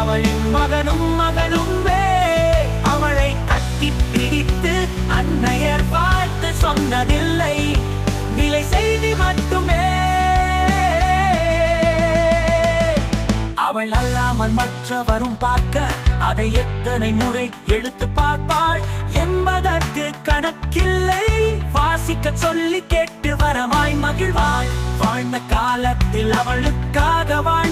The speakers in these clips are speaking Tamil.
அவளின் மகனும் மகளும் வே அவளை கட்டி பிடித்து அன்னையர் பார்த்து சொன்னதில்லை. விலை செய்தி மட்டுமே. அவள் அல்லாமல் மற்றவரும் பார்க்க அதை எத்தனை முறை எடுத்து பார்ப்பாள் என்பதற்கு கணக்கில்லை. வாசிக்க சொல்லி கேட்டு வரமாய் மகிழ்வாள். வாழ்ந்த காலத்தில் அவளுக்காக வாழ்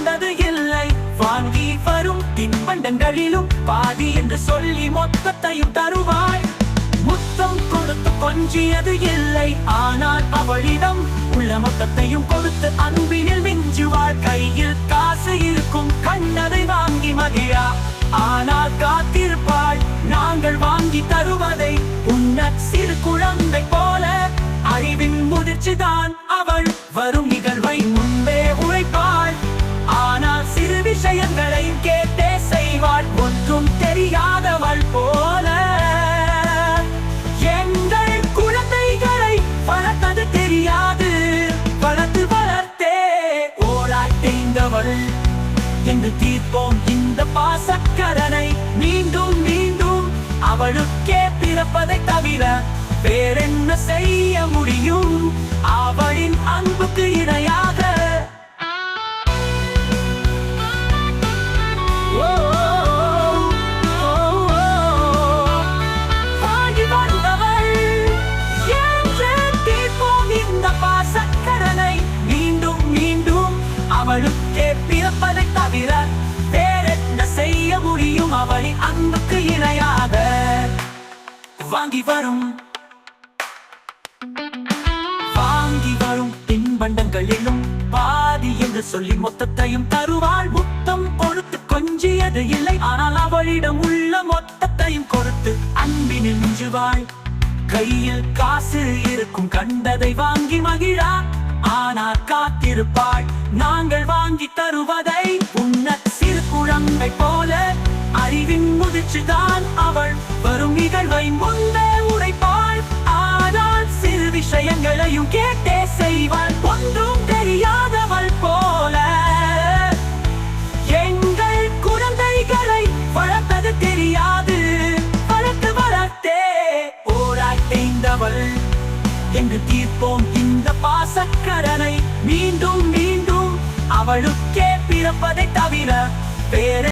தரும் தின்பண்டங்களிலும் பாதி என்று சொல்லி மொத்தத்தையும் தருவாய். முத்தம் கொடுத்து கொஞ்சியது இல்லை ஆனால் அவளிடம் உள்ள மொத்தத்தையும் கொடுத்து அன்பினில் மிஞ்சுவாள். கையில் காசு இருக்கும் கண்ணதை வாங்கி மகிழா. ஆனால் காத்திருப்பாள் நாங்கள் வாங்கி தருவதை. உன்ன சிறு குழந்தை போல அறிவின் முதிர்ச்சிதான் அவள். வரும் நிகழ்வை முன்பே உழைப்பாள் ஆனால் சிறு விஷயங்களை கே தெரியாதவள் போல. எங்கள் குழந்தைகளை வளர்த்தது தெரியாது. வளர்த்து வளர்த்தே ஓராய் தேய்ந்தவள் என்று தீர்ப்போம் இந்த பாசக்கரனை மீண்டும் மீண்டும் அவளுக்கே பிறப்பதை தவிர வேறென்ன செய்ய முடியும்? அவளின் அன்புக்கு இணையாக அவளுக்கே பிறப்பதை தவிர வேறென்ன செய்ய முடியும் அவளை அன்புக்கு இணையாக? வாங்கி வரும். வாங்கி வரும் தின்பண்டங்களிலும் பாதி என்று சொல்லி மொத்தத்தையும் தருவாள். முத்தம் கொடுத்து கொஞ்சியது இல்லை. ஆனால் அவளிடம் உள்ள மொத்தத்தையும் கொடுத்து அன்பினில் மிஞ்சுவாள். கையில் காசு இருக்கும் கண்டதை வாங்கி மகிழா. ஆனால் காத்திருப்பாள். நாங்கள் வாங்கி தருவதை உன்ன சிறு குழந்தை போல அறிவின் முதிர்ச்சிதான் அவள். வரும் நிகழ்வை முன்பே உரைப்பாள். ஆனால் சிறு விஷயங்களையும் கேட்டே செய்வாள். ஒன்றும் தெரியாதவள் போல. எங்கள் குழந்தைகளை வளர்த்தது தெரியாது. வளர்த்து வளர்த்தே ஓராய் தேய்ந்தவள் என்று தீர்ப்போம் பாசக்கரனை மீண்டும் மீண்டும் அவளுக்கே பிறப்பதை தவிர வேற